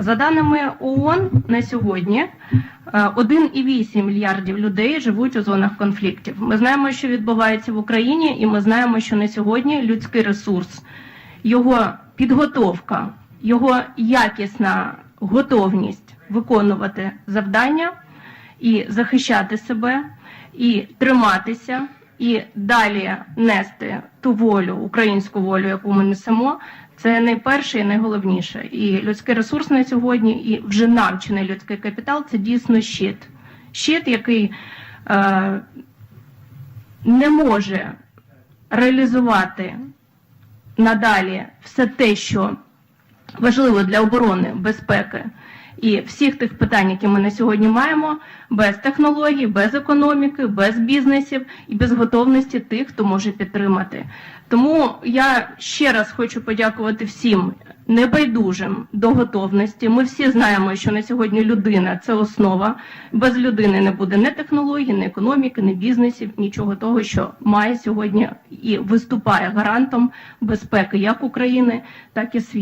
За даними ООН, на сьогодні е, 1,8 мільярдів людей живуть у зонах конфліктів. Ми знаємо, що відбувається в Україні, і ми знаємо, що на сьогодні людський ресурс, його підготовка, його якісна готовність виконувати завдання і захищати себе, і триматися, і далі нести ту волю, українську волю, яку ми несемо. Це найперше і найголовніше. І людський ресурс на сьогодні, і вже навчений людський капітал це дійсно щит. Щит, який е, не може реалізувати надалі все те, що важливо для оборони, безпеки і всіх тих питань, які ми на сьогодні маємо, без технологій, без економіки, без бізнесів і без готовності тих, хто може підтримати. Тому я ще раз хочу подякувати всім небайдужим до готовності. Ми всі знаємо, що на сьогодні людина це основа. Без людини не буде ні технологій, ні економіки, ні бізнесів, нічого того, що має сьогодні і виступає гарантом безпеки як України, так і світу.